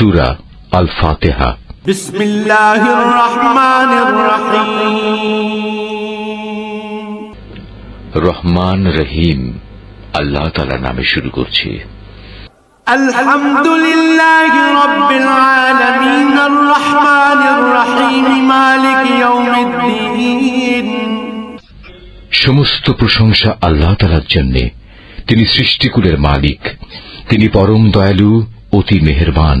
সুরা আল ফাতেহা بسم الله الرحمن الرحيم রহমান রহিম আল্লাহ তালা নামে শুরু করছি الحمد لله رب العالمين الرحمن الرحيم مالك يوم الدين সমস্ত প্রশংসা আল্লাহ তালার জন্য তিনি সৃষ্টিকুলের মালিক তিনি পরম দয়ালু অতি মেহেরবান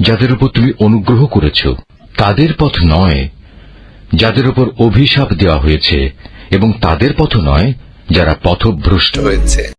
যাদের উপর তুমি অনুগ্রহ করেছ, তাদের পথ নয় যাদের উপর অভিশাপ দেওয়া হয়েছে, এবং তাদের পথ নয় যারা পথভ্রষ্ট। হয়েছে।